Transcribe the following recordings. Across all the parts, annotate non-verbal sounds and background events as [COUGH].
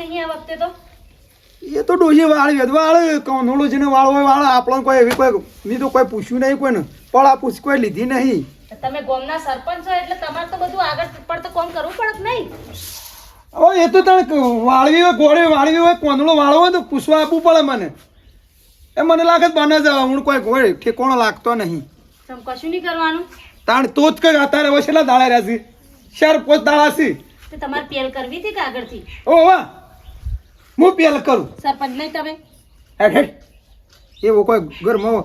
નહીં આ વખતે તો? એ તો ડોસી વાળી વેદ વાળ કોનોળો જેને વાળ હોય વાળ આપણને કોઈ એવી કોઈ મેં તો કોઈ પૂછ્યું નહીં કોઈને. પણ આ પૂછ કોઈ લીધી નહીં. તમે ગોમના સરપંચ છો એટલે તમારે તો બધું આગળ પડતું કોમ કરવું પડે નહીં? ઓ એ તો તને વાળવી હોય ઘોડે વાળવી હોય કોનડો વાળવો હોય તો પૂછવા આપવું પડે મને. એ મને લાગે બને જ હું કોઈ ઘોડે ઠેકોણો લાગતો નહીં. તમે કશું નહીં કરવાનું? તાણ તો જ કઈ અત્યારે છેલ્લા દાડા રહ્યા છે. ચાર પોચ દાડા છે. તમારે પેલ કરવી હતી કે આગળથી? ઓ વાહ. હું પેલ કરું? સરપંચ નહીં તમે? હેઠ એવો કોઈ ઘરમાં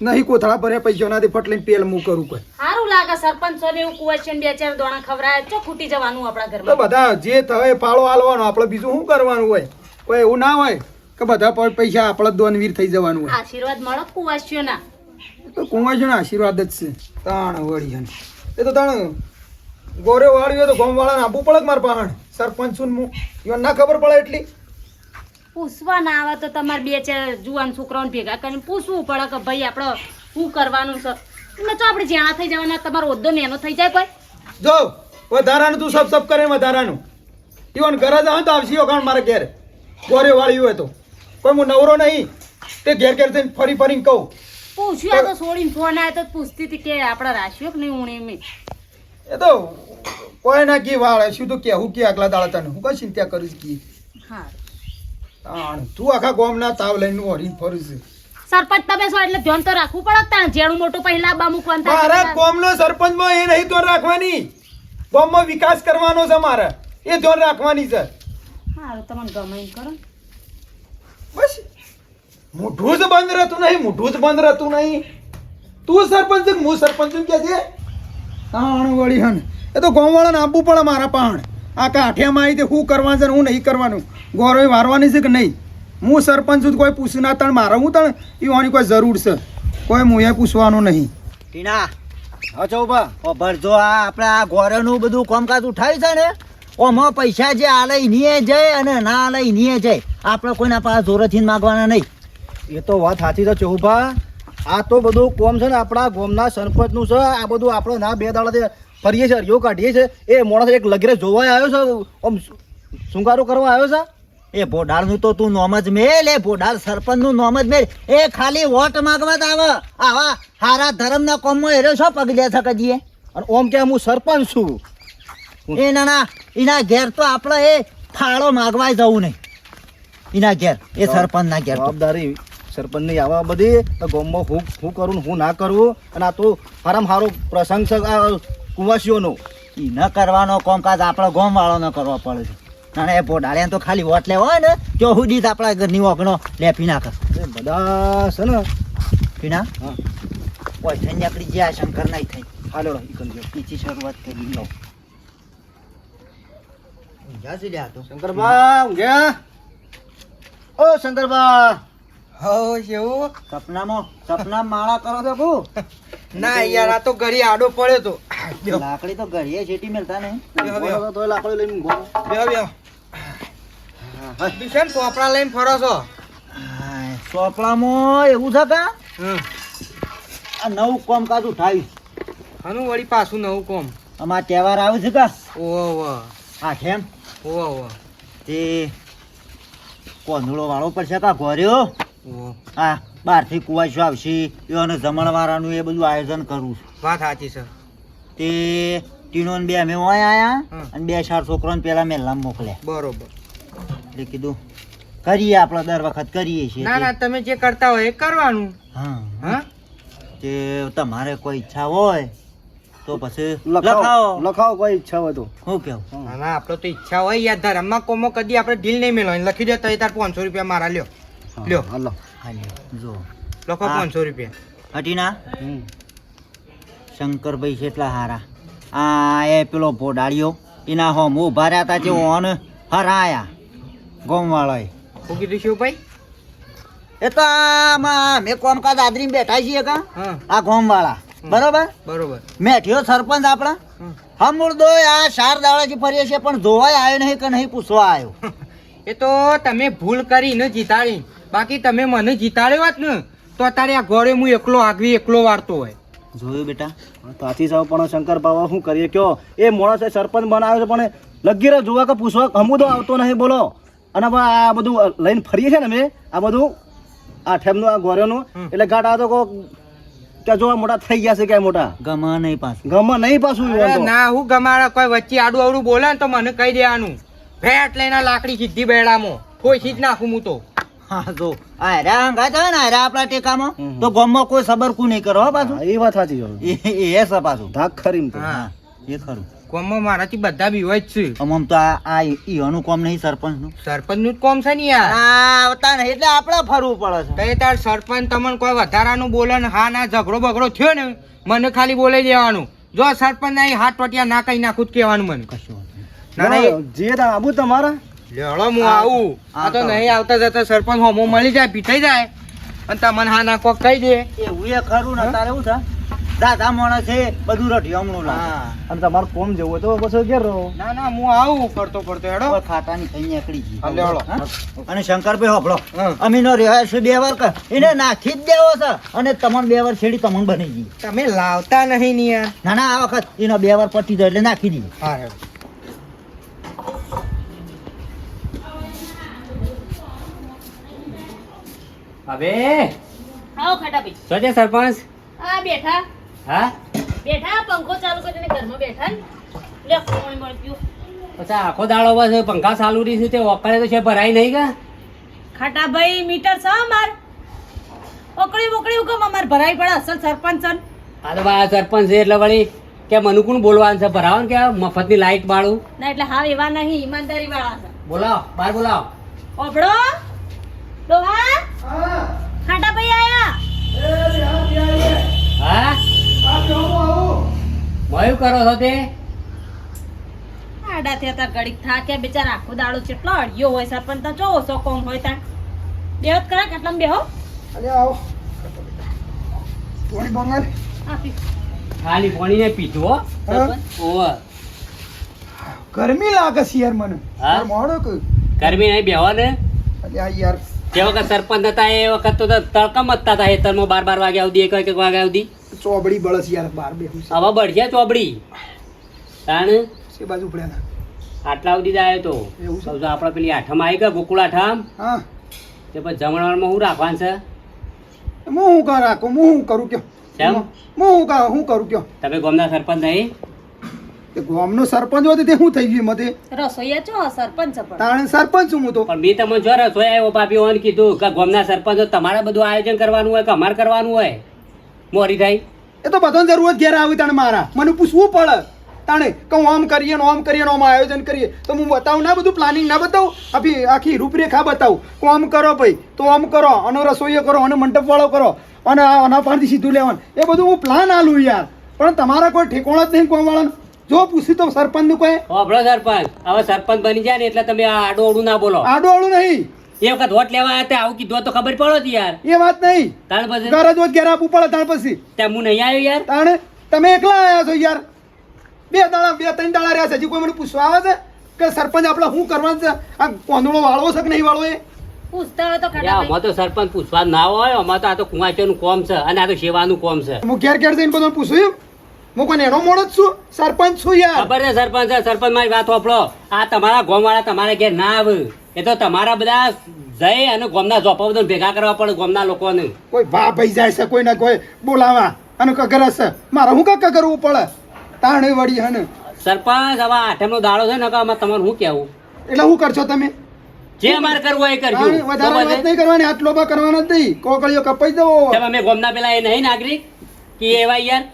નહીં કોથળા ભરે પૈસા નથી ફટલીને પેલ હું કરું કોઈ. સારું લાગે સરપંચ ને એવું કુવાશન બે ચાર દોણા ખવરાય ચો ખૂટી જવાનું આપણા તો બધા જે થાય પાળો ફાળો હાલવાનો આપણે બીજું શું કરવાનું હોય? કોઈ એવું ના હોય કે બધા પૈસા આપણે દોનવીર થઈ જવાનું હોય? આશીર્વાદ મળો કુવાસીઓના તો કુંવાજીનો આશીર્વાદ જ છે. તાણ વળી એ તો તાણ ગોરે વાળી હોય તો ગામવાળાને આપવું પડે મારે પાહણ? સરપંચ ઈવન ના ખબર પડે એટલી? પૂછવા ના આવે તો તમારે બે ચાર જુવાન છોકરાઓને ભેગા કરીને પૂછવું પડે કે ભાઈ આપણે શું કરવાનું છે. એટલે તો આપણે જાણા થઈ જવાના તમારો ઓદ્દો નેનો થઈ જાય કોઈ. જો વધારાનું તું સબ સબ કરે વધારાનું. ઈવન ઘરે જાવ તો આવશી ઓખાણ મારા ઘેર. ગોરે વાળી હોય તો. કોઈ હું નવરો નહીં તે ઘેર ઘેર થઈને ફરી ફરીને કહું. પૂછ્યું આ તો છોડીને ફોન આવ્યો તો પૂછતી હતી કે આપણે રાખ્યો કે નહીં ઉણી મેં એ તો કોઈ ના કી વાળે શું તો કેવું કે આગલા દાડા તને? હું કઈ ચિંતા કરીશ કી હા. તું આખા ગામના તાવ લઈને ઓરી ફરું છું. સરપંચ તમે છો એટલે ધ્યાન તો રાખવું પડે તાણે. જેણું મોટું પહેલા બા મૂકવાનું મારા ગામનો સરપંચ સરપંચમાં એ નહીં ધ્યાન રાખવાની. ગામમાં વિકાસ કરવાનો છે મારે. એ ધ્યાન રાખવાની છે. હારું તમને ગમે એમ કરો. બસ. મોઢું જ બંધ રહેતું નહીં મોઢું જ બંધ રહેતું નહીં. તું સરપંચ હું સરપંચ કે છે તાણ વળી હન. એ તો ગામવાળાને આપવું પડે મારા પાણ આ કાંઠિયામાં આવી તે શું કરવાનું છે હું નહીં કરવાનું? ગોરોય વારવાની છે કે નહીં? હું સરપંચ છું કોઈ પૂછ્યું ના તણ, મારે હું તણ? એવાની કોઈ જરૂર છે. કોઈ મુએ પૂછવાનું નહીં. ટીના હા ઊભા. ભરજો આ આપણે આ ગોરેનું બધું કામકાજ ઉઠાવ્યું છે ને, ઓમાં પૈસા જે આલે નીએ જાય અને ના લઈ નીએ જાય. આપણે કોઈના પાસે જોરેથી માગવાના નહીં. એ તો વાત સાચી તો ચૌભા આ તો બધું કોમ છે ને આપણા ગોમના સરપંચનું છે. આ બધું આપણે ના બે દાડાથી ફરીએ છે હરિયો કાઢીએ છીએ. એ મોણસ એક લગીરે જોવા આવ્યો છે આમ શૃંગારો કરવા આવ્યો છે. એ ભોડાળનું તો તું નોમ જ મેલ એ ભોડાળ સરપંચનું નોમ જ મેલ. એ ખાલી વોટ માગવા જ આવે. આવા હારા ધર્મના કોમમાં હેરો છો પગલે છે કદીએ અને ઓમ કે હું સરપંચ છું. એ ના ના એના ઘેર તો આપણે એ ફાળો માગવા જવું નહીં. એના ઘેર એ સરપંચના ઘેર જવાબદારી સરપંચની આવા બધી તો ગામમાં હું હું કરું હું ના કરવું અને આ તો હારામ હારો પ્રસંગ છે કુવાસીઓનો. એ ન કરવાનો કોમકાજ આપણા ગોમ વાળો ન કરવો પડે છે. અને એ પોડાળિયા તો ખાલી વોટ લેવા હોય ને તો હું જ આપણા ઘરની ઓગણો લે પીના કર બધા છે ને. પીના હા. ઓય થઈ આપણી જ્યાં શંકર નહીં થઈ હાલો. ઈથી શરૂઆત કરી લો. ઊંઝા છે લ્યા તો. શંકરબા ઊંઘ્યા? ઓ શંકરબા! હો સપનામાં સપના માળા કરો છો કુ ના યાર આ તો ઘડી આડો પડ્યો તો. લાકડી તો ઘડીએ છેટી મેલતા નહીં. તો એ લઈને ઊંઘો. બેહો બેહો બિશન પોપડા લઈને ફરો છો? ચોપડામાં એવું છે કા? આ નવું કામકાજ થાય આનું વળી પાછું નવું કોમ. અમારા તહેવાર આવે છે કા? ઓવો ઓવો આ કેમ ઓવો ઓવો તે કોંદળો વાળો પડશે કા ઘોર્યો ઓવો હા બહારથી કુવાશો આવશે? એને જમણવાળાનું એ બધું આયોજન કરવું છે. વાત સાચી છે. તે ટીનો બે અમે ઓય આયા અને બે ચાર છોકરાને પેલા મેલામ મોકલ્યા બરોબર. એટલે કીધું કરીએ આપણે દર વખત કરીએ છીએ. ના ના તમે જે કરતા હોય એ કરવાનું. હા. હા? તે તમારે કોઈ ઈચ્છા હોય તો પછી લખાવો. લખાવો. કોઈ ઈચ્છા હોય તો. હું કેવું? ના ના આપણે તો ઈચ્છા હોય યાર ધર્મમાં કોમો કદી આપણે ઢીલ નહીં મેળવાની લખી દે તો તાર પાંચસો રૂપિયા મારા લ્યો. લ્યો. હાલો. હા જો. લખો પાંચસો રૂપિયા. હટીના? હમ. શંકરભાઈ કેટલા હારા. આ એ પેલો ભોડાળીઓ એના હોમ ઊભા રહ્યા હતા જે ઓન હરાયા. ગોમવાળાએ. શું કીધું ભાઈ એ તો મેં કોમકાજ આદરીને બેઠા છીએ કા? હા. આ ગોમવાળા. બરોબર? બરોબર. મેઠિયો સરપંચ આપણા? હમ. હમુરદો આ ચાર દાડાથી ફરીએ છીએ પણ જોવાય આવ્યો નહીં કે નહીં પૂછવા આવ્યો [LAUGHS] એ તો તમે ભૂલ કરીને જીતાડી. બાકી તમે મને જીતાડ્યો હોત ને તો અત્યારે આ ઘોડે હું એકલો આગવી એકલો વાળતો હોય. જોયું બેટા? તાથી સાહેબ પણ શંકર બાબા શું કરીએ? કયો? એ માણસે સરપંચ બનાવ્યો છે પણ લગીરે જોવા કે પૂછવા હમું તો આવતો નહીં બોલો. અને આ બધું લઈને ફરીએ છે ને અમે આ બધું આ ઠેમનું આ ગોરેનું એટલે ગાટ આ તો કો કે જો મોટા થઈ ગયા છે ક્યાંય મોટા? ગમા નહીં પાછું. ગમા નહીં પાછું. ના હું ગમાડા કોઈ વચ્ચે આડું અવડું બોલે ને તો મને કહી દેવાનું. ભેટ લઈને લાકડી સીધી બેડામાં. કોઈ સીધ નાખું હું તો. હા જો. આ હેરા હંગાત ને હેરા આપણા ટેકામાં તો ગોમમાં કોઈ સબર કુ નહીં કરો હો પાછું. એ વાત સાચી એ છે પાછું. ધાક ખરી હા. હા એ ખરું. કોમમાં મારાથી બધા બીવો જ છે. આમ આમ તો આ ઈવાનું કોમ નહીં સરપંચનું. સરપંચનું જ કોમ છે ને યાર. હા આવતા નહીં એટલે આપણે ફરવું પડે છે. તો તાર સરપંચ તમને કોઈ વધારાનું બોલે ને હા ના ઝઘડો બગડો થયો ને મને ખાલી બોલાઈ દેવાનું. જો સરપંચ ના હાથ ટોટિયા ના કઈ નાખું જ કહેવાનું મને. કશું ના ના જે આબુ તમારા? લેવડો હું આવું. આ તો નહીં આવતા જતા સરપંચ હોમો મળી જાય પીઠાઈ જાય. અને તમને હા ના કોક કહી દે. એવું એ ખરું ને તારે એવું છે? દાદા માણસ છે બધું રઢિયામણું લાગે. હા. અને તમારું કોમ જેવું હોય તો પછી ઘેર રહો. ના ના હું આવું ફરતો ફરતો હેડો. ખાટાની થઈ નીકળી ગઈ. અને શંકરભાઈ હોભળો. રહેવાય છે બે વાર એને નાખી જ દેવો છે. અને તમને બે વાર છેડી તમને બની ગઈ. તમે લાવતા નહીં ને યાર ના ના આ વખત એનો બે વાર પટી જાય એટલે નાખી દીધી. હા હવે? આવો ખાટાભાઈ શું છે સરપંચ? આ બેઠા. હા? બેઠા પંખો ચાલુ કરીને ઘરમાં બેઠા ને. લે પાણી મળ્યું પછી આખો દાડો બસ પંખા ચાલુ રહી છે તે ઓકળે તો છે ભરાય નહીં કા? ખાટાભાઈ મીટર છે અમાર. ઓકળી બોકળી ઉકમ અમાર ભરાઈ પડે અસલ સરપંચ છે ને. આ તો બા સરપંચ છે એટલે વળી કે મને કોણ બોલવાનું છે? ભરાવાનું કે મફતની લાઈટ બાળું? ના એટલે હા એવા નહીં ઈમાનદારી વાળા છે. બોલાવો બાર બોલાવો. ઓભળો. ડોહા ખાટાભાઈ આયા હા મયું કરો છો તે આડા થયા તા ઘડીક બિચારા આખો દાડો કેટલો અડિયો હોય સરપંચ તો જો ઓછો કોમ હોય તાણ બેહો કરા કેટલામાં બેહો અરે આવો થોડી બંગાળ ખાલી પાણીને ને પીધો ઓવર ગરમી લાગે છે યાર મને મોડો ગરમી નહીં બેહો ને અરે યાર જે વખત સરપંચ હતા એ વખત તો તડકમ હતા હતા હેતરમાં બાર બાર વાગ્યા સુધી એક એક વાગ્યા સુધી ચોબડી બળસ યાર બાર છે હવે બળશે ચોબડી. તાણ? એ બાજુ પડ્યા આટલા સુધી જ આવ્યો તો. સૌ? આપણે પેલી આઠમ આવી ગયા ગોકુળ આઠમ. હા. તે પછી જમણવારમાં શું રાખવાનું છે? હું હું રાખું? હું હું કરું કયો? હું હું કરું કયો? તમે ગોમના સરપંચ નહીં? તે ગામનો સરપંચ હોય તે હું થઈ ગયું મતે રસોઈયા છો સરપંચ પણ. તાણે સરપંચ છું હું તો. પણ મેં તમને જો રસોઈ આવ્યો પાપી ઓન કીધું કે ગામના સરપંચ તમારે બધું આયોજન કરવાનું હોય કે અમારે કરવાનું હોય? મોરી થાય એ તો બધાને જરૂર ઘેર આવી તાણે મારા. મને પૂછવું પડે. તાણે કે હું આમ કરીએ ને આમ કરીએ ને આમ આયોજન કરીએ. તો હું બતાવું ના બધું પ્લાનિંગ ના બતાવું? આખી આખી રૂપરેખા બતાવું. કે આમ કરો ભાઈ. તો આમ કરો. અને રસોઈયો કરો અને મંડપવાળો કરો. અને આ આના પાસેથી સીધું લેવાનું. એ બધું હું પ્લાન આલું યાર. પણ તમારા કોઈ ઠેકોણા જ નહીં કોમવાળાનું જો પૂછી તો સરપંચનું કોઈ? હોભળો સરપંચ હવે સરપંચ બની જાય ને એટલે તમે આ આડું અવડું ના બોલો. આડો આડું નહીં. એ વખત વોટ લેવા આવ્યા ત્યાં આવું કીધું તો ખબર પડો હતી યાર? એ વાત નહીં. તાણ પછી? ઘર જ હોત ઘેર આપવું પડે તાણ પછી. ત્યાં હું નહીં આવ્યો યાર? તાણે? તમે એકલા આવ્યા છો યાર? બે દાડા બે ત્રણ દાડા રહ્યા છે. હજી કોઈ મને પૂછવા આવે છે? કે સરપંચ આપણે શું કરવાનું છે? આ કોંદડો વાળવો છે કે નહીં વાળવો એ? પૂછતા હોય તો અમારે તો સરપંચ પૂછવા ના હોય. અમારે તો આ તો કુંવાચોનું કોમ છે અને આ તો સેવાનું કોમ છે. હું ઘેર ઘેર જઈને બધાને પૂછ્યું હું કોને એનો મોડો જ છું? સરપંચ છું યાર. ખબર છે સરપંચ સરપંચ મારી વાત વાપરો આ તમારા ગામવાળા તમારા ઘેર ના આવે. એ તો તમારા બધા જઈ અને ગોમના ઝોપા બધા ભેગા કરવા પડે ગોમના લોકોને. કોઈ ભા ભાઈ જાય છે કોઈ ના કોઈ બોલાવા. અને કગર હશે. મારે હું કાંક કરવું પડે? તાણે વળી હને. સરપંચ હવે આઠમનો દાડો છે ને કે તમારે શું કહેવું? એટલે શું કરશો તમે? જે અમારે કરવું હોય એ કરજો. વધારે વાત નહીં કરવાની આટલો બા કરવાનો જ નહીં. કોકળીઓ કપાઈ દો કેમ અમે ગોમના પેલા એ નહીં નાગરિક? કે એવા યાર?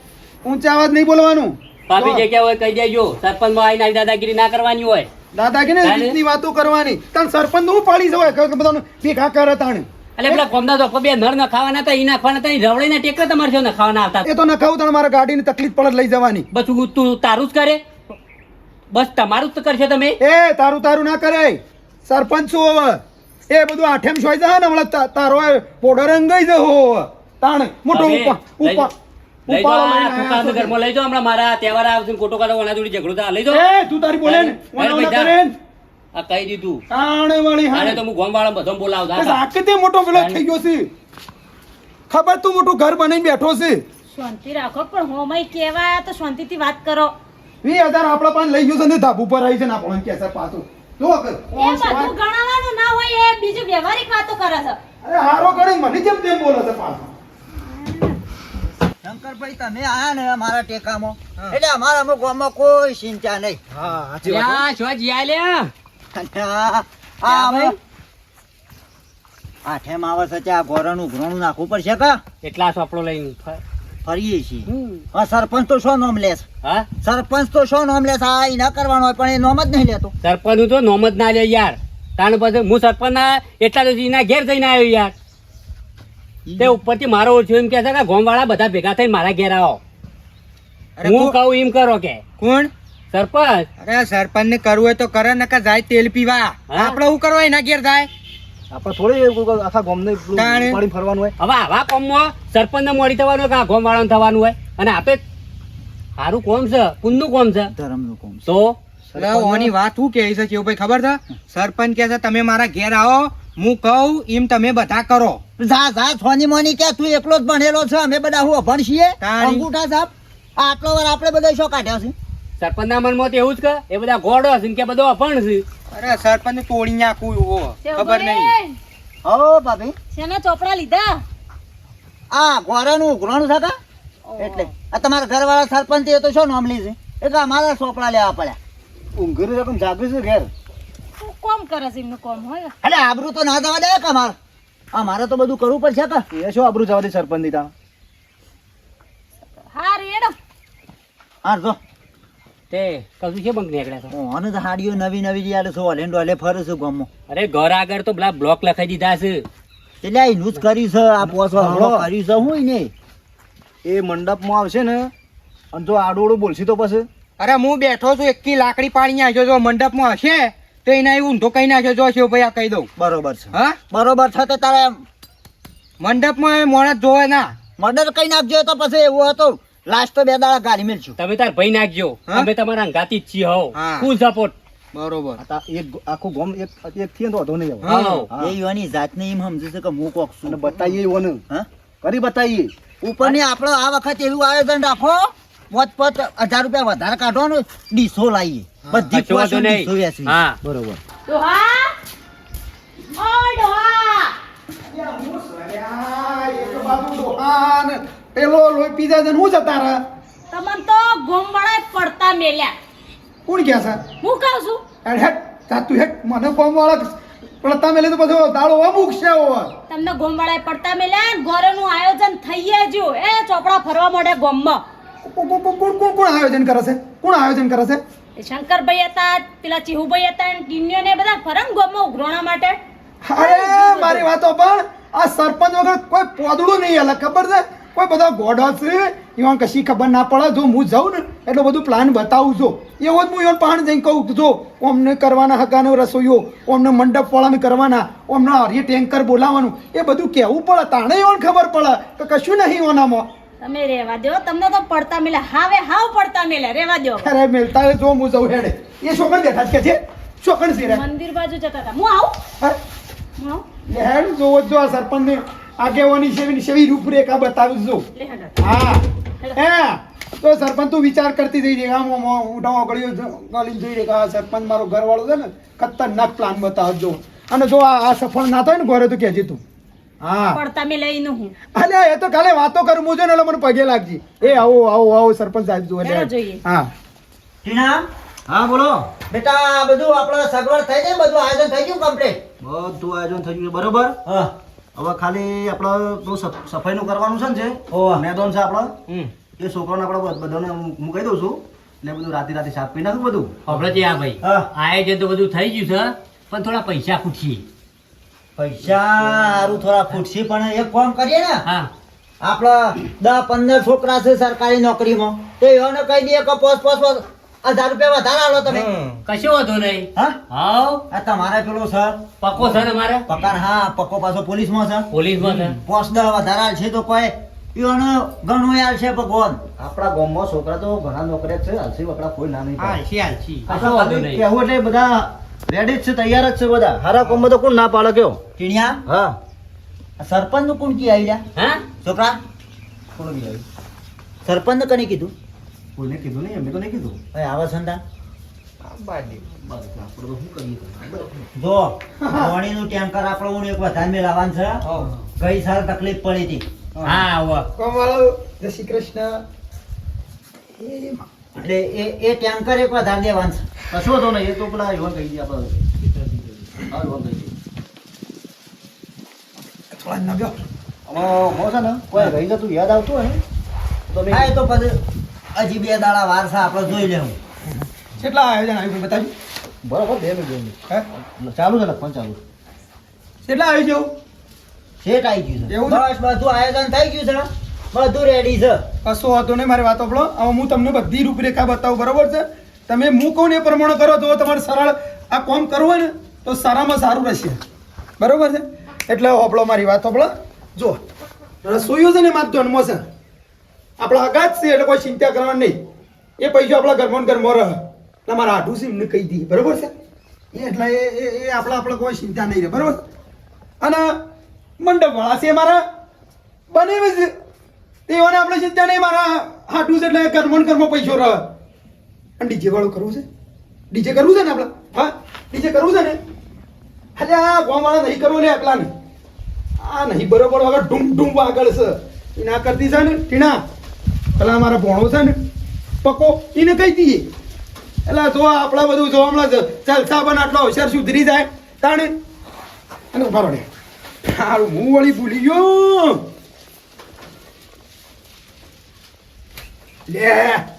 ઊંચા અવાજ નહીં બોલવાનું. પાપી જગ્યા હોય કહી દેજો. સરપંચમાં આવીને દાદાગીરી ના કરવાની હોય. દાદાગીરી ને? રીતની વાતો કરવાની. તાણ સરપંચ હું પાડી જવાય કે બધાનું ભેગા કરે તાણે. એટલે પેલા કોમદા તો બે નળ નખાવાના હતા ઈ નાખવાના હતા ઈ રવડીના ટેકરા તમારે શું ખાવાના હતા. એ તો ન ખાવું તાણે મારે ગાડીની તકલીફ પડે લઈ જવાની. બસ તું તારું જ કરે? બસ તમારું જ કરશે તમે? એ તારું તારું ના કરે સરપંચ શું હવે? એ બધું આઠેમ સોય જશે ને હમણાં તારો પોડર અંગાઈ હવે. તાણ મોટો ઉપા ઉપા લઈ જાઓ ઉપાડો આ લઈને કુકા આયા છો. ઘરમાં લઈ જાઓ હમણાં મારા તહેવાર આવશે ખોટો કાઢો ઓના જોડે ઝઘડો થાય. લઈ જાઓ. એ તું તારી બોલે ને. અરે ઓના ઓના ભાઈ કરે ને. આ કહી દીધું. તાણે વાળી હા તો હું ગોમવાળા બધો બોલાવતા બસ હતા. મોટો પેલો થઈ ગયો છે. ખબર તું મોટું ઘર બનાવીને બેઠો છે? શાંતિ રાખો પણ હોમય કહેવાય તો શાંતિથી વાત કરો. વી હજાર આપણા પણ લઈ ગયો છે ને ધાબુ પર આવી છે ને આપણને કેસર પાછો. જો એ બધું ગણાવવાનું ના હોય એ બીજું વ્યવહારિક વાતો કરે છે. અરે હારો કરે મને જેમ તેમ બોલે છે પાછું. શંકરભાઈ તમે આયા ને અમારા ટેકામાં? એટલે અમારા અમુક ગામમાં કોઈ ચિંતા નહીં. હા સાચી વાત. શું જીયા લ્યા? અને આ- આ અમે આઠેમ છે ત્યાં ગોરાનું ઘરોનું નાખવું પડશે કા? એટલા ચોપડો લઈને ફરીએ છીએ. હમ. સરપંચ તો શું નોમ લેસ હા? સરપંચ તો શું નોમ લેસ આ ઈ ના કરવાનો હોય પણ એ નોમ જ નહીં લેતો. સરપંચ તો નોમ જ ના લે યાર. તાણ પછી હું સરપંચ ના એટલા તો એના ઘેર જઈને આવ્યો યાર. તે ઉપરથી મારો ઓળખ્યો એમ કે છે કે ગોમવાળા બધા ભેગા થઈને મારા ઘેર આવો. હું કહું એમ કરો કે. કોણ? સરપંચ. અરે સરપંચ ને કરવું હોય તો કરે નકર જાય તેલ પીવા? આપણે શું કરવા એના ઘેર જાય? આપણે થોડી એવું આખા ગામને પેલું તાણે. ફરવાનું હોય. હવે આવા કોમમાં સરપંચ મોડી થવાનું કે આ ગોમવાળાનું થવાનું હોય? અને આપે સારું કોમ છે પુનનું કોમ છે? ધર્મનું કોમ તો? ઓની વાત શું કહે છે કેવું ભાઈ ખબર છે? સરપંચ કહે છે તમે મારા ઘેર આવો હું કહું એમ તમે બધા કરો. જા જા સોની મોની કે તું એકલો જ ભણેલો છે અમે બધા હું અભણ છીએ. અંગૂઠા સાહેબ આટલો વાર આપણે બધા શો કાઢ્યા છે? સરપંચ ના મનમાં તો એવું જ કે એ બધા ગોડો છે કે બધો અભણ છે. અરે સરપંચ તોડી નાખું એવો ખબર નહીં. હો ભાભી. શેના ચોપડા લીધા? આ ગોરાનું ઉઘરાણું થતા એટલે આ તમારા ઘરવાળા સરપંચ એ તો શું નામ લે છે? એટલે અમારા ચોપડા લેવા પડ્યા. ઊંઘરી રકમ જાગી છે ઘેર? કોમ કરે છે એમનું કોમ હોય? અરે આબરૂ તો ના જવા દે કે અમારે? અમારે તો બધું કરવું પડશે કે એ શું આબરૂ જવા દે સરપંચ ત્યાં હા રેડો હા જો. તે કશું છે બંક નીકળ્યા તો ઓને તો હાડીઓ નવી નવી યાર છો ઓલેન્ડો લે ફર છે ગમો અરે ઘર આગળ તો પેલા બ્લોક લખાઈ દીધા છે. એટલે આ એનું જ કર્યું છે આ પોસો હમણો કર્યું છે હું ને એ મંડપમાં આવશે ને અને જો આડોડું બોલશી તો પછી? અરે હું બેઠો છું એકી લાકડી પાણી નાખ્યો જો મંડપમાં હશે. તો એના એવું ઊંધો કહી નાખ્યો જો શિવભાઈ આ કહી દઉં. બરોબર છે. હા? બરોબર છે તો તારે મંડપમાં એ માણસ જોવે ના. મર્ડર કઈ નાખજો તો પછી એવું હતું લાસ્ટ તો બે દાડા ગાડી મેળશું તમે તાર ભાઈ નાખજો. અમે તમારા ગાતી જ છીએ હો. ફૂલ સપોર્ટ બરોબર. આ એક આખું ગોમ એક એક થી તો વધુ નહીં આવે. એ યુવાની જાતને એમ સમજે છે કે હું કોક અને છું બતાવીએ એવોને. હા? કરી બતાવીએ ઉપરની આપણો આ વખત એવું આયોજન રાખો. મોત પોત હજાર રૂપિયા વધારે કાઢવાનો ડીસો લાવીએ બધી વાંધો પોસો નહીં. ડીસો વેચવી. બરોબર. ડોહા! ઓ ડોહા! અલ્યા, એક બાજુ ડોહાન, પેલો લોહી પીધા છે હું જતા રહે? તમને તો ગોમવાળા પડતા મેલ્યા. કોણ કહે છે? હું કહું છું? અરે હેડ જાતું હેડ મને ગોમવાળા પડતા મેલે તો પછી દાડો અમુક છે ઓવર તમને ગોમવાળા પડતા મેલ્યા ને ગોરેનું આયોજન થઈ જો એ ચોપડા ફરવા મળે ગોમમાં. કોણ આયોજન કરે છે? કોણ આયોજન કરે છે? શંકરભાઈ હતા પેલા ચીહુભાઈ હતા ને ટીનીઓ ને બધા ફરમ ગોમમાં ઉઘરોણા માટે. અરે મારી વાતો પણ આ સરપંચ વગર કોઈ પોદડું નહીં અલગ ખબર છે? કોઈ બધા ગોડો છે એમાં કશી ખબર ના પડે જો હું જાઉં ને એટલો બધું પ્લાન બતાવું છું. એવો જ હું એવા પાણ જઈને કહું જો અમને કરવાના હગાનો રસોઈઓ અમને મંડપ વાળાને કરવાના અમને હરી ટેન્કર બોલાવવાનું એ બધું કહેવું પડે તાણે એવાને ખબર પડે કે કશું નહીં ઓનામાં તમે રેવા દો. તમને તો પડતા મેલ્યા હાવે હાવ પડતા મેલે. રેવા દો. અરે મેલતા જો હું જઉં હેડે. એ છોકર બેઠા કે છે. છોકર છે મંદિર બાજુ જતા હતા. હું આવું? લે હેડ જોવો જ આ સરપંચને. આગેવાની સેવી સેવી રૂપરેખા બતાવું જો હા. હે તો સરપંચ તું વિચાર કરતી જઈ રહી આમ ઉઠાવો ગળ્યો ગાલી જોઈ રહી આ સરપંચ મારો ઘરવાળો છે ને ખતરનાક પ્લાન બતાવજો. અને જો આ આ સફળ ના થાય ને ઘરે તો કહેજે તું. હા. તમે એનું હું. અલ્યા એ તો કાલે વાતો કરું મુજો ને એટલે મને પગે લાગજી. એ આવો આવો આવો સરપંચ સાહેબ જો જોઈએ. હા. ટીના? હા બોલો. બેટા બધું આપણો સગવડ થઈ જાય બધું આયોજન થઈ ગયું કમ્પ્લીટ બધું આયોજન થઈ ગયું બરોબર? હા. હવે ખાલી આપણે સફાઈનું કરવાનું છે ને જે. મેદાન છે આપણો એ છોકરાઓને આપણે બધાને હું કહી દઉં છું. એટલે બધું રાતે રાતે સાફ કરી નાખું બધું. આપડે ત્યાં ભાઈ. આયોજન તો બધું થઈ ગયું છે પણ થોડા પૈસા ખૂટશે પૈસા હારું થોડા ખૂટશે પણ એક કામ કરીએ ને. હા. આપણા દસ પંદર છોકરા છે સરકારી નોકરીમાં તો એને કહી દઈએ કે પોસ પોસ પોસ હજાર રૂપિયા વધારે આલો તમે. કશો વાંધો નહીં. હા? હા આ તમારે પેલો સર? પક્કો સર ને મારે પગાર હા પક્કો પાછો પોલીસમાં છે પોલીસમાં સર. પોસ દસ વધારે છે તો કોઈ એનો ઘણો યાર છે ભગવાન. આપણા ગામમાં છોકરા તો ઘણા નોકરિયા છે હાલસી વકડા કોઈ ના નહીં હા નહીં. કહેવું એટલે બધા રેડી જ છે તૈયાર જ છે બધા. હારા કોમ તો કોણ ના પાડે કયો? ટીણિયા હા. સરપંચનું કોણ કી આવી હા? છોકરા? કોણ કી આવી સરપંચ કને કીધું? કોઈને કીધું નહીં એમને તો નહીં કીધું. ભાઈ આવા કરીએ? જો પાણીનું ટેન્કર આપણે એક વધારે મેલાવાનું છે. ગઈ સાલ તકલીફ પડી હતી. હા આવો. જય શ્રી કૃષ્ણ. એટલે એ એ ટેન્કર એક વધારે દેવાનું છે. કશો તો નહીં એ તો પેલા એવા કહી દે આપણે. થોડા નવ્યો આમાં છે ને કોઈ રહી જતું યાદ આવતું હોય તો હા એ તો પછી હજી બે દાડા વારસા આપણે જોઈ લેવું. કેટલા આયોજન આવ્યું બતાવ્યું બરાબર બે મિનિટ બે હે? ચાલુ છે લખવાનું ચાલુ. કેટલા આવી જેવું સેટ આવી ગયું છે. એવું? બસ બધું આયોજન થઈ ગયું છે. બધું રેડી છે. કશો હતો નહીં, મારી વાતો પડો હવે હું તમને બધી રૂપરેખા બતાવું, બરોબર છે? તમે હું કહું ને એ પ્રમાણે કરો તો તમારે સરળ આ કોમ કરવું હોય ને, તો સારામાં સારું રહેશે. બરોબર છે? એટલે હોપળો મારી વાત હોપળો જો રસોઈઓ છે ને મારો જન્મો છે. આપણા અગાત છે, એટલે કોઈ ચિંતા કરવાની નહીં. એ પૈસા આપણા ઘરમાં ઘરમાં રહે. એટલે મારા આઠું છે એમને કહી દઈએ. બરોબર છે? એ એટલે એ એ આપણા આપણે કોઈ ચિંતા નહીં રહે. બરોબર અને મંડપવાળા છે મારા. બને તેઓને આપણે ચિંતા નહીં, મારા હાટું છે એટલે કર્મણ ને પૈસો રહે. અને ડીજે વાળું કરવું છે? ડીજે કરવું છે ને આપણે? હા? ડીજે કરવું છે ને? અરે આ ગોવાળા નહીં કરવો લે એકલા ને આ નહીં બરોબર, હવે ડૂમ ડૂમ આગળ છે. એના કરતી છે ને, ટીણા. પેલા મારા ભોણો છે ને, પકો, એને કહી દઈએ. એટલે જો આપણા બધું જો હમણાં છે, જલસા પણ આટલો હોશિયાર સુધરી જાય. તાણે. અને ઊભા ને હું વળી ભૂલી ગયો. લે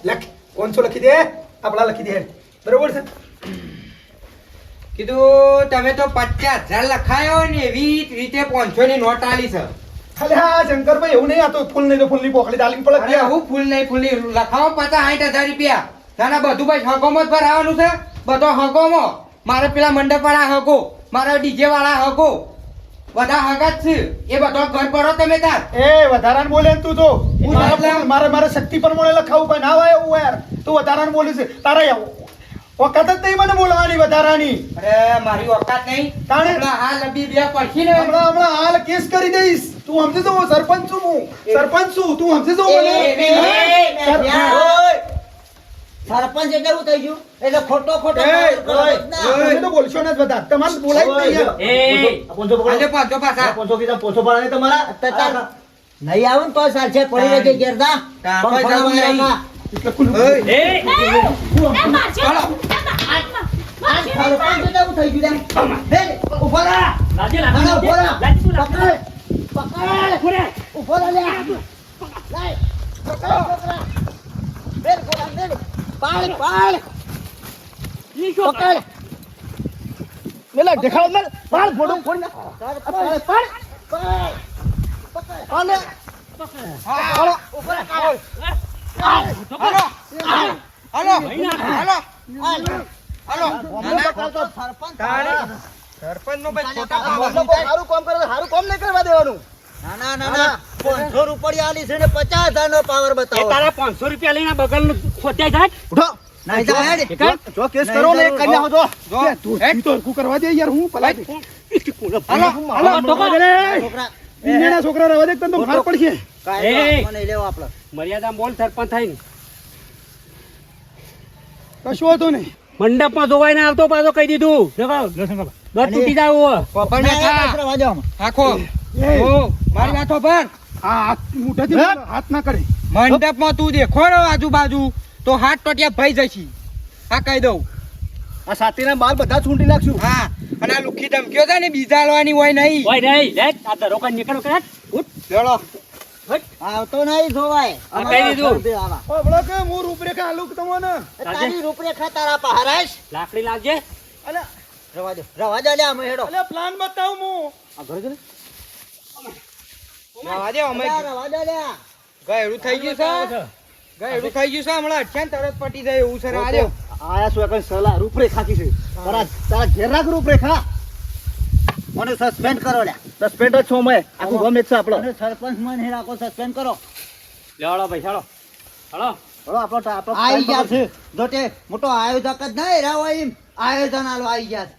લખ. કોનસો લખી દે? આપણા લખી દે. બરોબર છે? કીધું તમે તો પચાસ હજાર લખાયો ને એવી રીતે પાંચસો ની નોટ આલી છે. ખાલી હા શંકરભાઈ એવું નહીં આ તો ફૂલ નહીં તો ફૂલની પોખડી તાલીમ પડે અરે હું ફૂલ નહીં ફૂલ નહીં લખાવો પચાસ સાઠ હજાર રૂપિયા. તારા બધું ભાઈ હગોમાં જ ભરાવાનું છે. બધો હકોમો મારે પેલા મંડપ વાળા હગો મારા ડીજે વાળા હગો. બધા હગા છે. એ બધો ઘર ભરો તમે તાર. એ વધારાને બોલે તું તો. મારે મારે શક્તિ પ્રમાણે લખાવું પણ. ના હોય એવું યાર. તું વધારાને બોલે છે. તારા વખત જ નહીં મને બોલવાની વધારાની. અરે મારી વખત નહીં. તાણે? હાલ લબી બે પડખી ને. હમણાં હમણાં હાલ કેસ કરી દઈશ. તું સમજે હું સરપંચ છું હું. સરપંચ છું. તું સમજે એ, મને એ, એ, સરપંચ એટલે થઈ ગયું એટલે ખોટો ખોટો. તમે તો બોલશો ને બધા તમારે બોલાય જ નહીં પોંચો પકડો પાંચસો પાછા પોંચો કીધા પોંચો પાડે તમારા નહીં આવે ને તો ચાલશે પડી સરપંચ રહે. તું લાજે. પકડ. પકડ. પાડ, પાડ. પકડ. મેલા દેખાવ મેલ. પાડ ફોડું ફોડ ના. પાડ, પાડ, પાડ. પકડ. હાલો. ઊભો હાલો. હાલો. હાલો. હાલો. સરપંચ. સરપંચ નો ભાઈ ખોટા ગોમનો સારું કામ કરે તો કામ નહીં કરવા દેવાનું. ના ના ના ના પાંચસો રૂપિયા આલી છે ને પચાસ હજાર નો પાવર બતાવો. તારા પાંચસો રૂપિયા લઈને બગલ નું ખોત્યા જાય ઉઠો. ના જા જો કેસ કરો ને કરી નાખો જો. જો તું તું તો હરખું કરવા દે યાર હું પલાય હાલો હાલો, છોકરા. ઈંડાના છોકરા રવા દે તને તો માર પડશે. કાંઈ એ. તો મને લેવો આપણે. મર્યાદા બોલ સરપંચ થાય કશું હતું નહીં. મંડપમાં જોવાય ના આવતો પાછો કહી દીધું. તૂટી જાવ. આખો. મારી વાતો પર. હાથ ના કરે. મંડપમાં તું દેખો આજુબાજુ. તો હાથ ટોટિયા ભાઈ જશી હા કહી દઉં. આ સાતીના બાલ બધા છૂંટી નાખશું. હા અને આ લુખી ધમક્યો છે ને બીજા લેવાની હોય નહીં. હોય નહીં લે આ દરોકા નીકળો કરે ઉઠ ચલો આવતો નહીં જોવાય. આ કહી દીધું. ઓબળો કે હું રૂપરેખા આલુક તમને? તારી રૂપરેખા તારા પહારાશ લાકડી લાગજે અલે. રવા દે રવા દે લે અમે હેડો. અલે પ્લાન બતાવું હું. આ ઘર ને? જવા દે અમે. રવા દે લ્યા ગયડું થઈ ગયું છે. ગયડું થઈ ગયું છે? હમણાં અઠ્યાન તરત પટી જાય એવું આયા શું સલાહ રૂપરેખા કી છે? તારા તારા ઘેર રાખ રૂપરેખા. મને સસ્પેન્ડ કરો લે સસ્પેન્ડ જ છો મેં આખું ગમે છે આપણો. મને સરપંચ મને હે રાખો સસ્પેન્ડ કરો. લેવાડો ભાઈ ચાલો હાલો. હળો આપણો આપણો આવી ગયા છે. મોટો આયોજક જ નહીં રહ્યા હોય એમ. આયોજન આલો આવી ગયા છે.